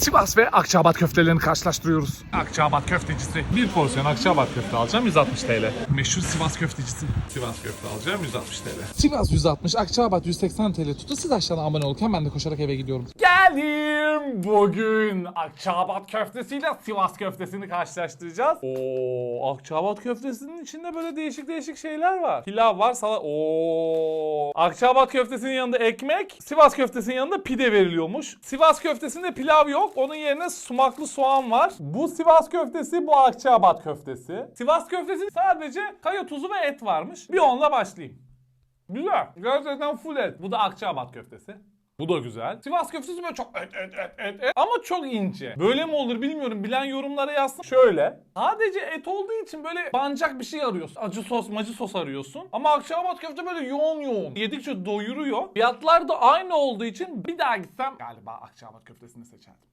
Sivas ve Akçaabat köftelerini karşılaştırıyoruz. Akçaabat köftecisi. Bir porsiyon Akçaabat köfte alacağım 160 TL. Meşhur Sivas köftecisi. Sivas köfte alacağım 160 TL. Sivas 160, Akçaabat 180 TL tuttu. Siz aşağıdan abone olurken ben de koşarak eve gidiyorum. Geldim. Bugün Akçaabat köftesiyle Sivas köftesini karşılaştıracağız. Oo, Akçaabat köftesinin içinde böyle değişik değişik şeyler var. Pilav var, salat. Oo. Akçaabat köftesinin yanında ekmek, Sivas köftesinin yanında pide veriliyormuş. Sivas köftesinde pilav yok. Onun yerine sumaklı soğan var. Bu Sivas köftesi, bu Akçaabat köftesi. Sivas köftesi sadece kaya tuzu ve et varmış. Bir onunla başlayayım. Güzel. Gerçekten full et. Bu da Akçaabat köftesi. Bu da güzel. Sivas köftesi böyle çok et et et et et ama çok ince. Böyle mi olur bilmiyorum. Bilen yorumlara yazsın. Şöyle. Sadece et olduğu için böyle bancak bir şey arıyorsun. Acı sos, macı sos arıyorsun. Ama Akçaabat köfte böyle yoğun yoğun. Yedikçe doyuruyor. Fiyatlar da aynı olduğu için bir daha gitsem galiba Akçaabat köftesini seçerdim.